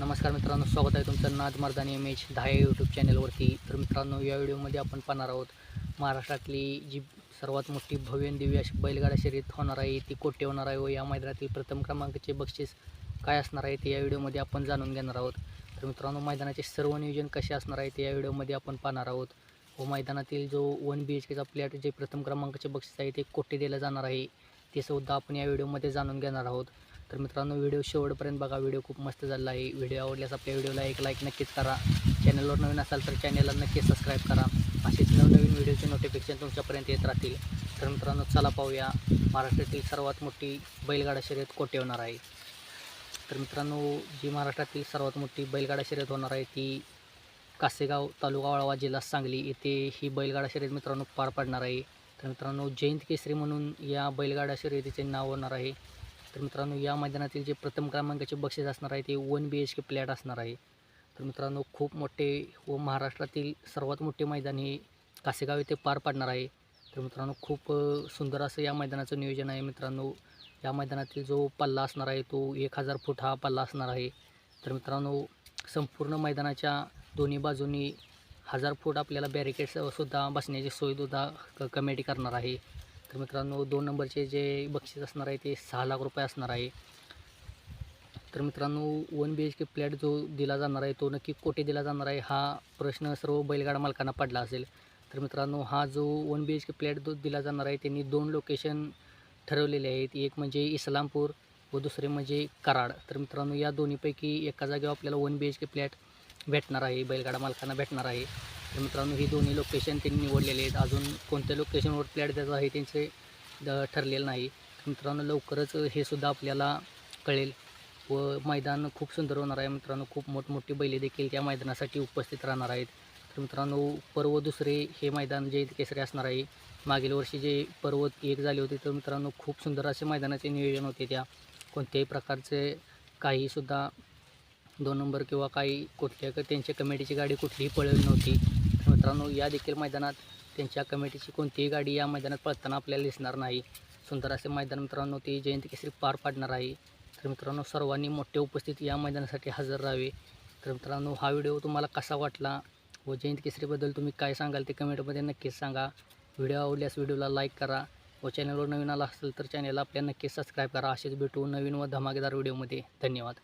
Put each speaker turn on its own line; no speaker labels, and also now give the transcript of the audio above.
नमस्कार मित्रांनो स्वागत आहे तुमचं नाद मर्दानी एम एच दहा यूट्यूब चॅनलवरती तर मित्रांनो या व्हिडिओमध्ये आपण पाहणार आहोत महाराष्ट्रातली जी सर्वात मोठी भव्य आणि दिव्य अशी बैलगाडा शर्यत होणार आहे ती कोठे होणार आहे व या मैदानातील प्रथम क्रमांकाचे बक्षीस काय असणार आहे ते या व्हिडिओमध्ये आपण जाणून घेणार आहोत. तर मित्रांनो मैदानाचे सर्व नियोजन कसे असणार आहे ते या व्हिडिओमध्ये आपण पाहणार आहोत. व मैदानातील जो वन बी एच केचा प्लॅट जे प्रथम क्रमांकाचे बक्षीस आहे ते कोठे दिलं जाणार आहे ते सुद्धा आपण या व्हिडिओमध्ये जाणून घेणार आहोत. तर मित्रांनो व्हिडिओ शेवटपर्यंत बघा. व्हिडिओ खूप मस्त झाला आहे. व्हिडिओ आवडल्यास आपल्या व्हिडिओला एक लाईक नक्कीच करा. चॅनलवर नवीन असाल तर चॅनलला नक्की सबस्क्राईब करा. असेच नवनवीन व्हिडिओचे नोटिफिकेशन तुमच्यापर्यंत येत राहतील. तर मित्रांनो चला पाहूया. महाराष्ट्रातील सर्वात मोठी बैलगाडा शर्यत कोठे होणार आहे? तर मित्रांनो जी महाराष्ट्रातील सर्वात मोठी बैलगाडा शर्यत होणार आहे ती कासेगाव तालुका वाळवा जिल्हा सांगली येथे ही बैलगाडा शर्यत मित्रांनो पार पडणार आहे. तर मित्रांनो जयंत केसरी म्हणून या बैलगाडा शर्यतीचे नाव होणार आहे. तर मित्रांनो या मैदानातील जे प्रथम क्रमांकाचे बक्षीस असणार आहे ते one B H K flat असणार आहे. तर मित्रांनो खूप मोठे व महाराष्ट्रातील सर्वात मोठे मैदान हे कासेगाव येथे पार पाडणार आहे. तर मित्रांनो खूप सुंदर असं या मैदानाचं नियोजन आहे मित्रांनो. या मैदानातील जो पल्ला असणार आहे तो एक हजार फूट हा पल्ला असणार आहे. तर मित्रांनो संपूर्ण मैदानाच्या दोन्ही बाजूनी हजार फूट आपल्याला बॅरिकेड्स सुद्धा बसण्याची सोयसुद्धा क कमिटी करणार आहे. तर मित्रांनो दोन नंबरचे जे बक्षीस असणार आहे ते सहा लाख रुपये असणार आहे. तर मित्रांनो one B H K flat जो दिला जाणार आहे तो नक्की कोठे दिला जाणार आहे हा प्रश्न सर्व बैलगाडा मालकांना पडला असेल. तर मित्रांनो हा जो one B H K flat जो दिला जाणार आहे त्यांनी दोन लोकेशन ठरवलेले आहेत. एक म्हणजे इस्लामपूर व दुसरे म्हणजे कराड. तर मित्रांनो या दोन्हीपैकी एका जागेवर आपल्याला one B H K flat भेटणार आहे बैलगाडा मालकांना भेटणार आहे. तर मित्रांनो ही दोन्ही लोकेशन त्यांनी निवडलेले आहेत. अजून कोणत्या लोकेशनवर फ्लॅट द्यायचा आहे त्यांचे द- ठरलेलं नाही. तर मित्रांनो लवकरच हे सुद्धा आपल्याला कळेल व मैदान खूप सुंदर होणार आहे. मित्रांनो खूप मोठमोठी बैले देखील त्या मैदानासाठी उपस्थित राहणार आहेत. तर मित्रांनो पर्व दुसरे हे मैदान जे केसरी असणार आहे मागील वर्षी जे पर्व एक झाले होते तर मित्रांनो खूप सुंदर असे मैदानाचे नियोजन होते त्या. कोणत्याही प्रकारचे काहीसुद्धा दोन नंबर किंवा काही कुठल्या त्यांच्या कमिटीची गाडी कुठलीही पळवली नव्हती. मित्रांनो या देखील मैदानात त्यांच्या कमिटीची कोणतीही गाडी या मैदानात पळताना आपल्याला दिसणार नाही. सुंदर असे मैदान मित्रांनो ती जयंती केसरी पार पाडणार आहे. तर मित्रांनो सर्वांनी मोठ्या उपस्थित या मैदानासाठी हजर राहावे. तर मित्रांनो हा व्हिडिओ तुम्हाला कसा वाटला व जयंत केसरीबद्दल तुम्ही काय सांगाल ते कमेंटमध्ये नक्कीच सांगा. व्हिडिओ आवडल्यास व्हिडिओला लाईक करा व चॅनलवर नवीन आला असेल तर चॅनलला आपल्या नक्कीच सबस्क्राईब करा. असेच भेटू नवीन व धमाकेदार व्हिडिओमध्ये. धन्यवाद.